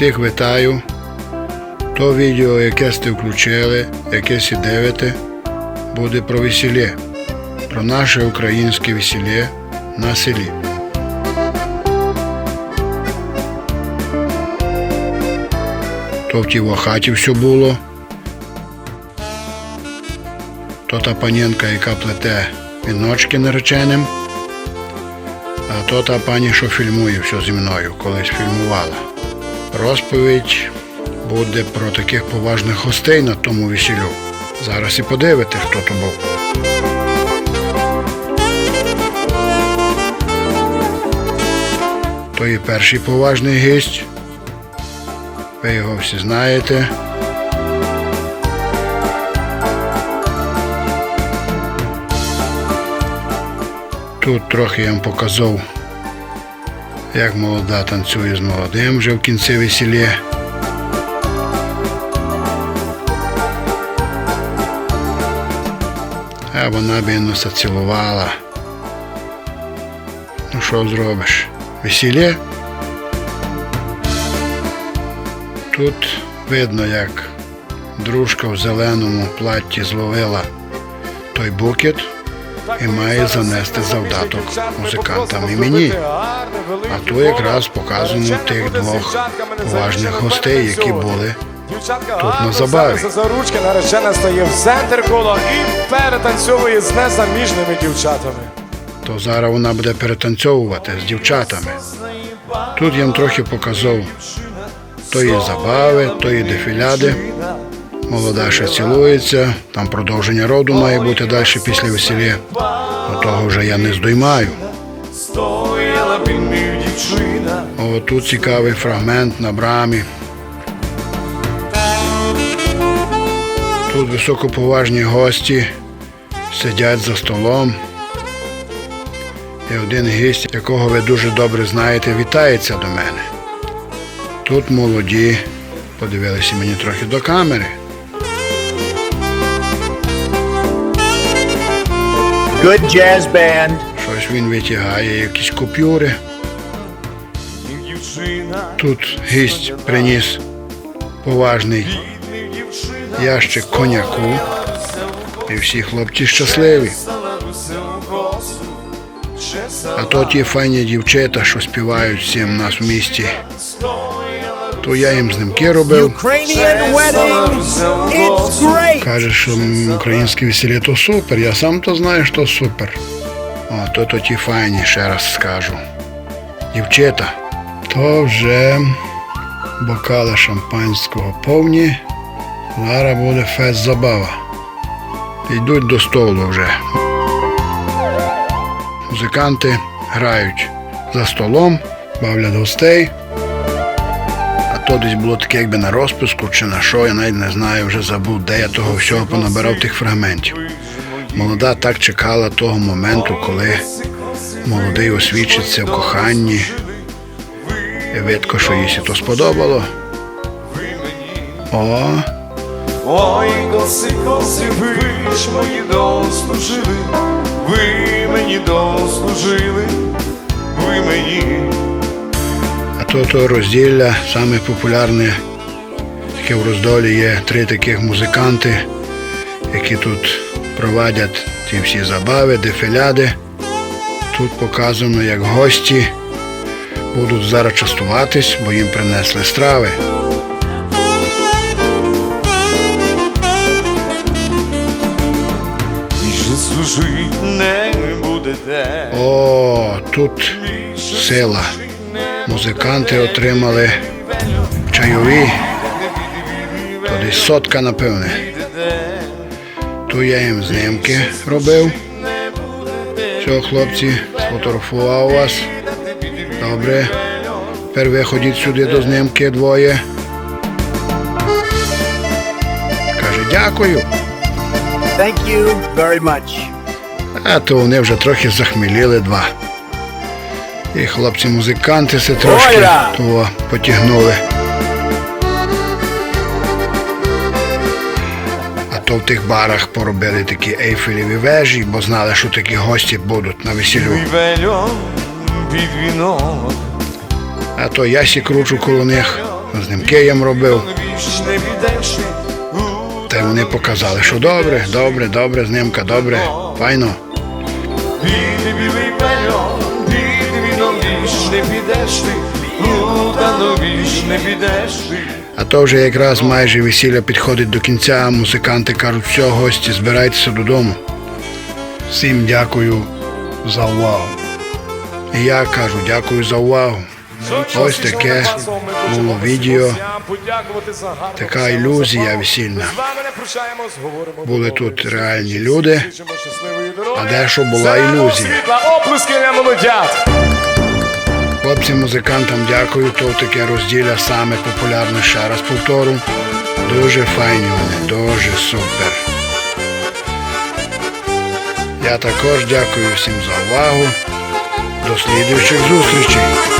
Всіх вітаю. То відео, яке сте включили, яке сі дивите, буде про весілля. Про наше українське весілля на селі. То в тій хаті все було. То та панінка, яка плете віночки нареченим. А то та пані, що фільмує все зі мною, колись фільмувала. Розповідь буде про таких поважних гостей на тому весіллю. Зараз і подивите, хто то був. То і перший поважний гість. Ви його всі знаєте. Тут трохи я вам показав, як молода танцює з молодим вже в кінці весілля. А вона б носа цілувала. Ну що зробиш? Весілля? Тут видно, як дружка в зеленому платті зловила той букет і має занести завдаток музикантам і мені. А то якраз показано тих двох поважних гостей, які були тут на забаві. За ручки наречена стає в центр кола і перетанцьовує з незаміжними дівчатами. то зараз вона буде перетанцьовувати з дівчатами. Тут я вам трохи показав тої забави, тої дефіляди. Молода ще цілується, там продовження роду має бути далі після весілля. До того вже я не здоймаю. Стояла дівчина. О, тут цікавий фрагмент на брамі. Тут високоповажні гості сидять за столом. І один гість, якого ви дуже добре знаєте, вітається до мене. Тут молоді, подивилися мені трохи до камери. Good jazz band. Щось він витягає, якісь купюри. Тут гість приніс поважний ящик коньяку. І всі хлопці щасливі. А то ті файні дівчата, що співають всім нас в місті. То я їм знімки робив. Ukrainian wedding. Каже, що українське весілля то супер. Я сам то знаю, що супер. О, то то ті файні, ще раз скажу. Дівчата, то вже бокали шампанського повні. Зараз буде фест забава. Йдуть до столу вже. Музиканти грають за столом, бавлять гостей. То було таке, якби на розписку чи на що, я навіть не знаю, вже забув, де я того всього понабирав тих фрагментів. Молода так чекала того моменту, коли молодий освічиться в коханні. І видко, що їй сі то сподобало. О, Ой, коси, коси, ви ж мені дослужили, ви мені дослужили, ви мені. То то розділля саме популярне. Таке в роздолі є три таких музиканти, які тут проводять ті всі забави, дефіляди. Тут показано, як гості будуть зараз частуватись, бо їм принесли страви. Служить не будете. О, тут сила. Музиканти отримали чайові. То десь сотка, напевне. То я їм знімки робив. Все, хлопці, сфотографував вас. Добре. Тепер ви ходіть сюди до знімки двоє. Каже, дякую. Thank you very much. А то вони вже трохи захміліли два. І хлопці-музиканти се трошки того потягнули. А то в тих барах поробили такі ейфелеві вежі, бо знали, що такі гості будуть на весіллю. А то я сі кручу коло них. знімки їм робив. Та й вони показали, що добре, добре, добре, знімка, добре, файно. Віно вічне підешли. Та ну вічне підешли. А то вже якраз майже весілля підходить до кінця. Музиканти кажуть, все, гості, збирайтеся додому. Всім дякую за увагу. І я кажу дякую за увагу. Ось таке було відео, така ілюзія весільна. Не Були тут реальні люди, а дещо була ілюзія. оплески для молодят. Хлопцям музикантам дякую, то таке розділля саме популярне, ще раз повтору. Дуже файні вони, дуже супер. Я також дякую всім за увагу. До слідуючих зустрічей.